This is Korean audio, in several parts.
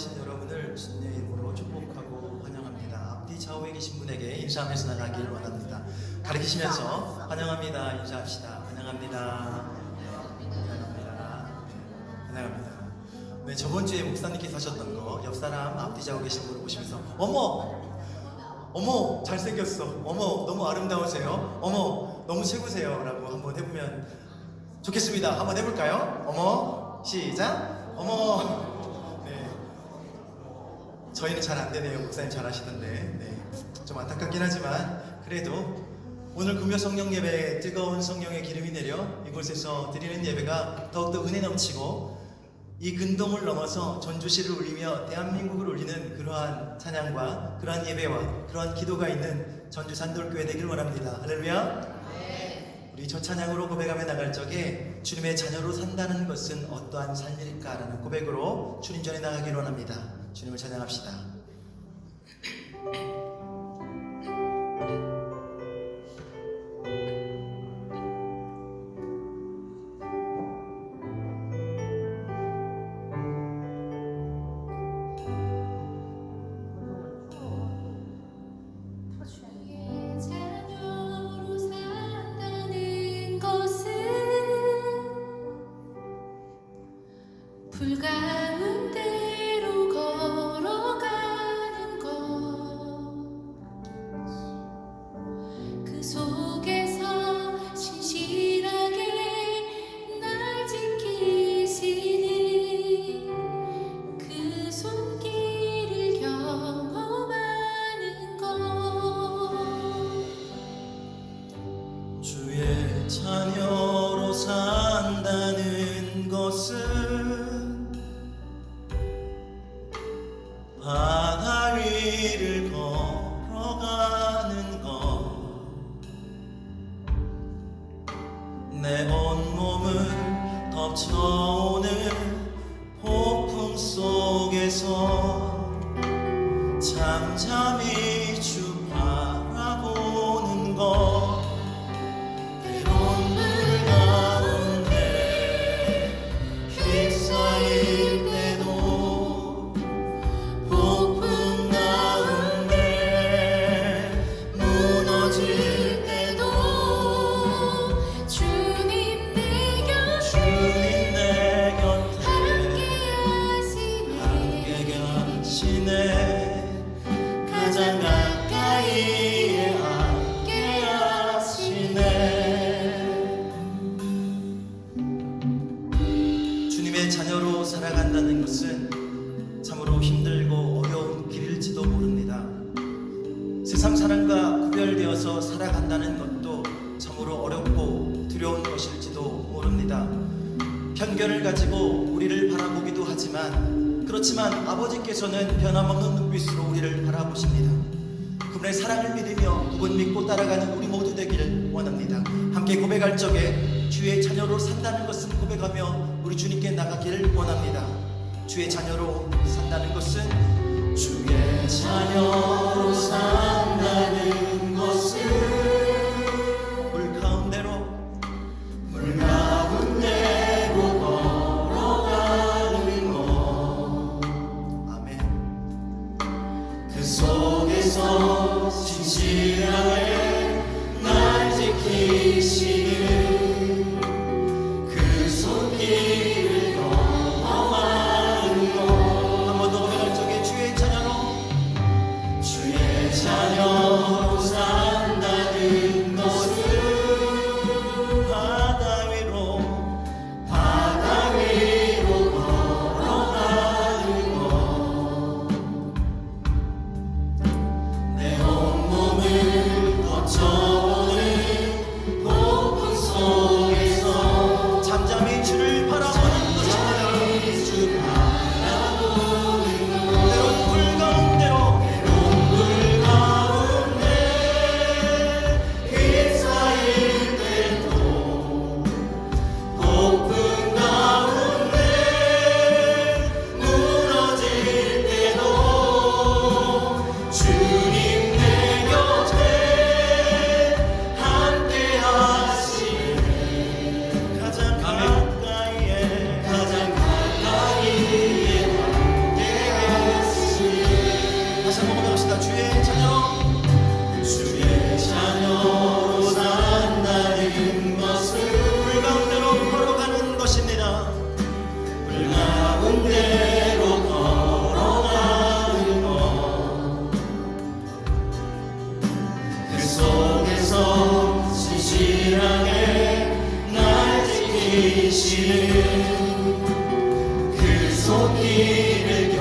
오신 여러분을 주님의 이름으로 축복하고 환영합니다. 앞뒤 좌우에 계신 분에게 인사하면서 나가길 원합니다. 가리키시면서 환영합니다. 인사합시다. 환영합니다. 네, 환영합니다. 환영합니다. 네, 저번 주에 목사님께서 하셨던 거 옆 사람 앞뒤 좌우 계신 분을 보시면서 어머 어머 잘생겼어 어머 너무 아름다우세요 어머 너무 최고세요 라고 한번 해보면 좋겠습니다 한번 해볼까요? 어머 시작 어머 네 저희는 잘 안 되네요 목사님 잘 하시던데 네. 좀 안타깝긴 하지만 그래도 오늘 금요 성령 예배 뜨거운 성령의 기름이 내려 이곳에서 드리는 예배가 더욱더 은혜 넘치고 이 근동을 넘어서 전주시를 울리며 대한민국을 울리는 그러한 찬양과 그러한 예배와 그러한 기도가 있는 전주 산돌교회 되길 원합니다. 할렐루야. 우리 저 찬양으로 고백하며 나갈 적에 주님의 자녀로 산다는 것은 어떠한 삶일까라는 고백으로 주님 전에 나가길 원합니다. 주님을 찬양합시다. 주의 자녀로 산다는 것은 불가 되기를 원합니다. 함께 고백할 적에 주의 자녀로 산다는 것은 고백하며 우리 주님께 나가기를 원합니다. 주의 자녀로 산다는 것은 주의 자녀로 산다는 것은 지키시는 그 손길을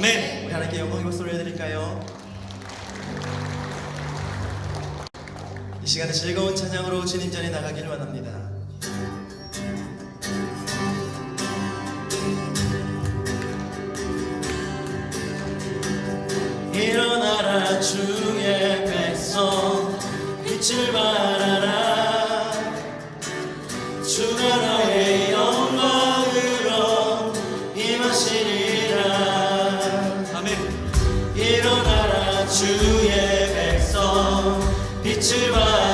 아멘. 우리 하나님께 영광의 박수를 해드릴까요? 이 시간에 즐거운 찬양으로 주님 전에 나가기를 원합니다. 빛을 발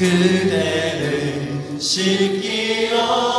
그대를 씻기어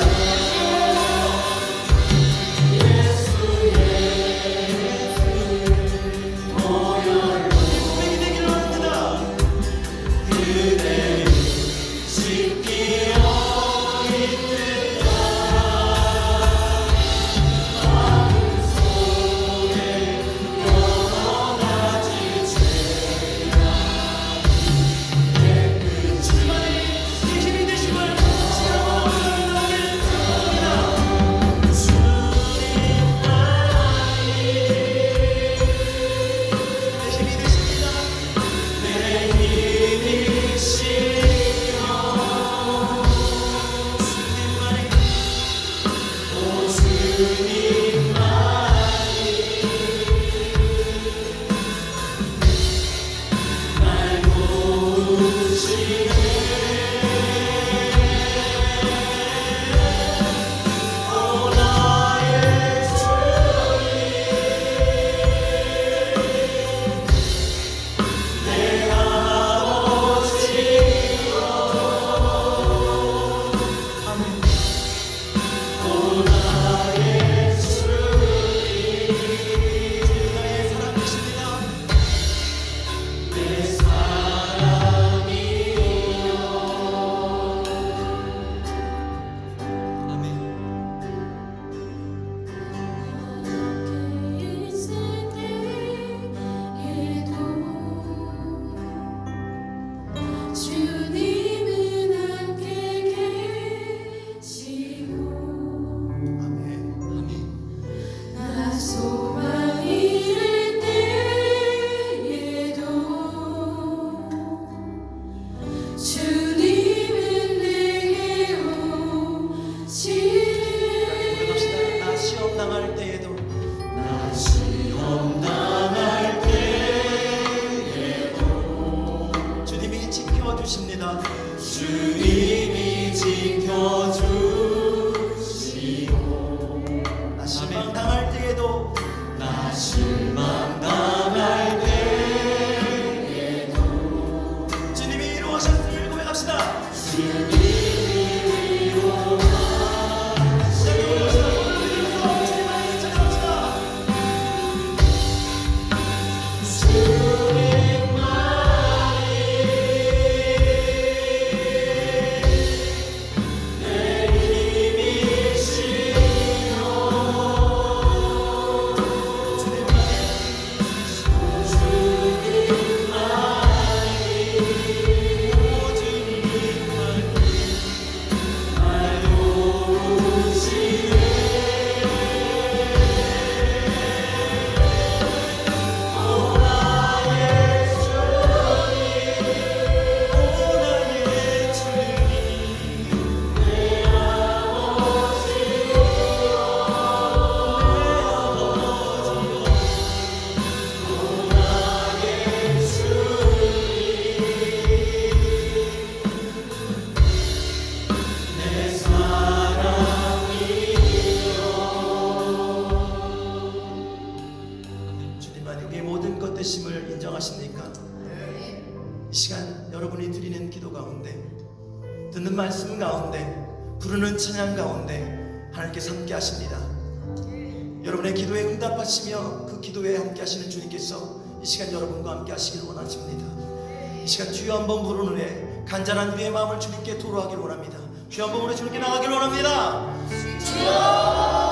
있는 응답하시며 그 기도에 함께 하시는 주님께서 이 시간 여러분과 함께 하시길 원하십니다. 이 시간 주여 한번 부르는 후에 간절한 우리의 마음을 주님께 토로하길 원합니다. 주여 한번 우리 주님께 나가길 원합니다. 주여